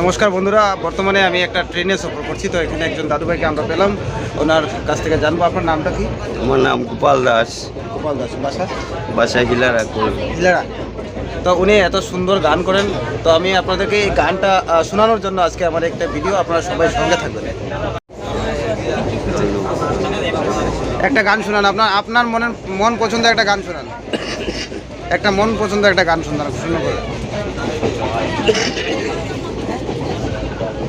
নমস্কার বন্ধুরা বর্তমানে আমি একটা ট্রেনে সফর করছি তো এখানে একজন দাদুভাইকে আমরা পেলাম। ওনার কাছ থেকে জানব আপনার নামটা কি? আমার নাম গোপাল দাস। গোপাল দাস বাসা? বাসা হিলারা হিলারা তো উনি এত সুন্দর গান করেন তো আমি আপনাদেরকে এই গানটা শোনানোর জন্য আজকে আমার একটা ভিডিও আপনারা সবাই সঙ্গে থাকবেন। একটা গান শোনান আপনার আপনার মনের মন পছন্দের একটা গান শোনান। একটা মন পছন্দের একটা গান শোনান শুনে করে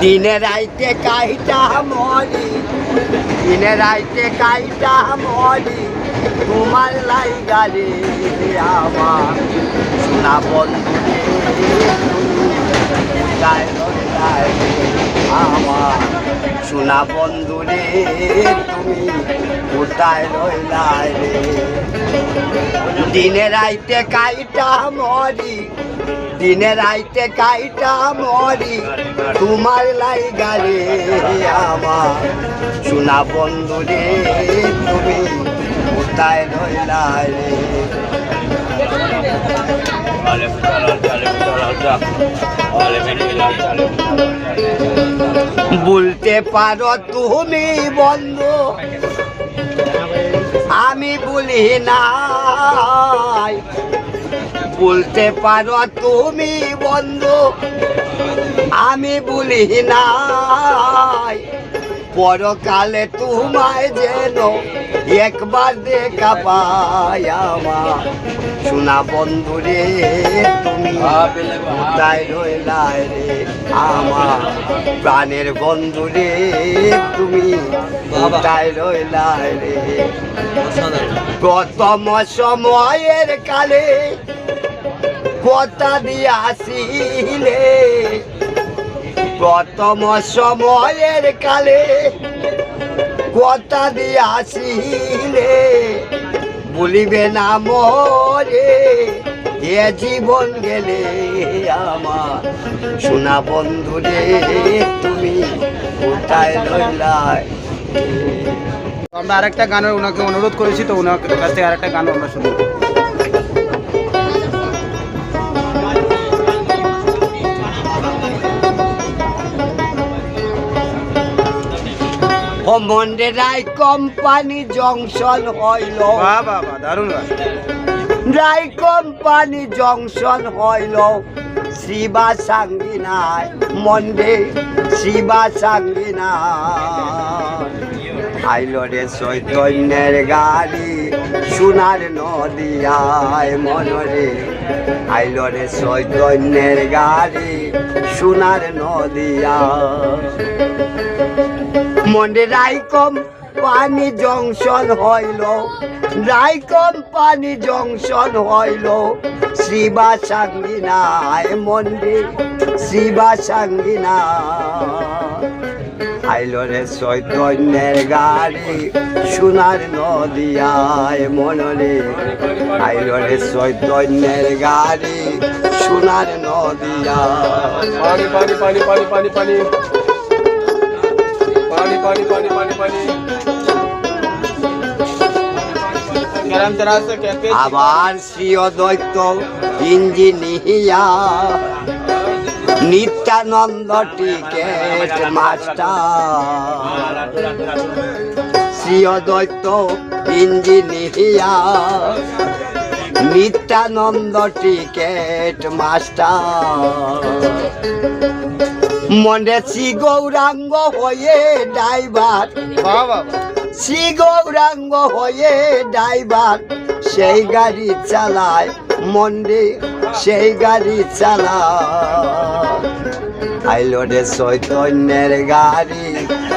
দিনে রাইতে কাহিটা মরি দিনে রাইতে কাহিটা মরি তোমার লাই গাড়ি আমার সোনা বন্ধু আমার সোনা বন্ধু রে তুমি কোথায় রইলাই রে। দিনে রাইতে কাইটা মরি দিনে রাইতে কাইটা মরি তোমার লাই রে আমার। সোনা বন্ধুরে তুমি কোথায় রইলা রে? বলতে পারো তুমি বন্ধু আমি বলি নাই। বলতে পারো তুমি বন্ধু আমি বলি নাই। পরকালে তোমায় যেন একবার দেখা পাই আমার। শোনা বন্ধুরে তুমি কোথায় রইলাই রে আমার? প্রাণের বন্ধু রে তুমি কোথায় রইলাই রে? প্রথম সময়ের কালে কথা দিয়ে আসিলে প্রথম সময়ের কালে কথা দিয়ে আসিলে বলিবে না মরে, এ জীবন গেলে আমার। সোনা বন্ধুরে তুমি কোথায় রইলাই আমরা আরেকটা গানের ওনাকে অনুরোধ করেছি, তো ওনার কাছ থেকে আরেকটা গান আমরা শুনব। মন্ডে রায় কোম্পানি জংশন হইল। বাহ বাহ বাহ দারুণ রায় কোম্পানি জংশন হইল। শিবা সাঙ্গিনায় মন্ডে শিবা সাঙ্গিনায়। আইল রে চৈতন্যের গাড়ি, সোনার নদিয়ায় মনরে। আইল রে চৈতন্যের গাড়ি, সোনার নদিয়া মনে রাইকম পানি জংশন হইল, রাইকম পানি জংশন হইল। শিবা সাঙ্গিনায় মন্দির শিবা সাঙ্গিনা আইল রে চৈতন্যের গাড়ি সোনার নদিয়ায় মনরে আইল রে চৈতন্যের গাড়ি সোনার নদিয়া পানি পানি পানি পানি পানি পানি। আবার শ্রী অদ্বৈত ইঞ্জিনিয়া। Nityananda ticket master. শ্রীয় দৈত্য ইঞ্জিনিয়া নিত্যানন্দ টিকেট মাস্টার। মনে শ্রী গৌরাঙ্গ হয়ে ড্রাইভার। শ্রী গৌরাঙ্গ হয়ে ড্রাইভার। সেই গাড়ি চালায় মন্ডে সেই গাড়ি চালায়। আইলো রে চৈতন্যের গাড়ি,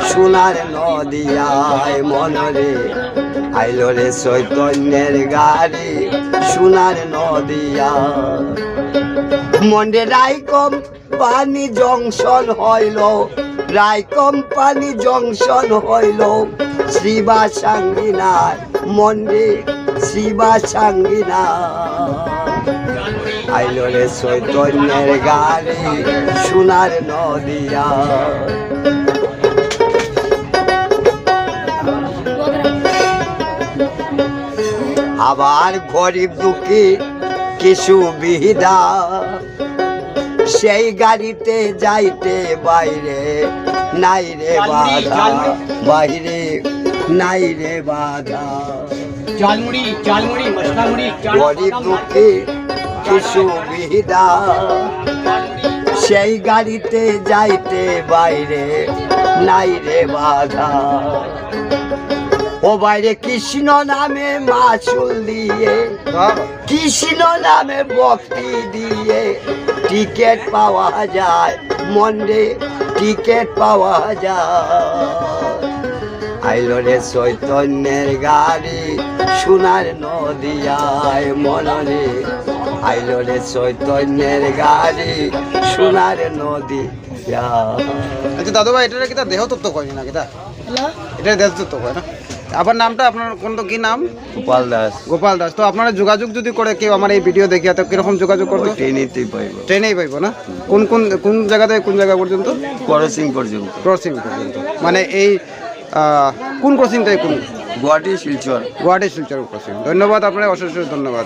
সোনার নদিয়ায় মনরে আইলো রে চৈতন্যের গাড়ি, সোনার নদিয়া মন্ডে রাইকম পানি জংশন হইল রায় কোম্পানি জংশন হইল। শ্রীবা সাঙ্গিনার মন্ডে শ্রীবা সাঙ্গিনার। আইল রে চৈতন্যের গাড়ি সোনার নদিয়া। আবার গরিব দুঃখী কিছু বিহিদা সেই গাড়িতে যাইতে বাইরে নাই রে বাধা। বাইরে নাই রে বাধা। গরিব দুঃখী কিছু বিহিদা সেই গাড়িতে যাইতে বাইরে নাই রে বাধা। ও বাইরে কৃষ্ণ নামে মাসুল দিয়ে কৃষ্ণ নামে ভক্তি দিয়ে। টিকিট পাওয়া যায় মন্ডে টিকিট পাওয়া যায়। আইলো রে চৈতন্যের গাড়ি সোনার নদিয়ায় মনরে আইলো রে চৈতন্যের গাড়ি সোনার নদী আচ্ছা দাদু ভাই এটার কিতা দেহ তত্ত্ব কয় না কিতা এটা দেহ তত্ত্ব কয় না? আবার নামটা আপনার কোন তো কি নাম? গোপাল দাস। গোপাল দাস। তো আপনারা যোগাযোগ যদি করে কেউ আমার এই ভিডিও দেখিয়া তো কীরকম যোগাযোগ করবে ট্রেনিতেই পাইব। ট্রেনেই পাইবো না? কোন কোন কোন জায়গা থেকে কোন জায়গা পর্যন্ত? করসিং পর্যন্ত। ক্রসিং পর্যন্ত। মানে এই কোন ক্রসিং থেকে কোন? গুয়াহাটি শিলচর। গুয়াহাটি শিলচর ক্রসিং ধন্যবাদ আপনার অশেষ ধন্যবাদ।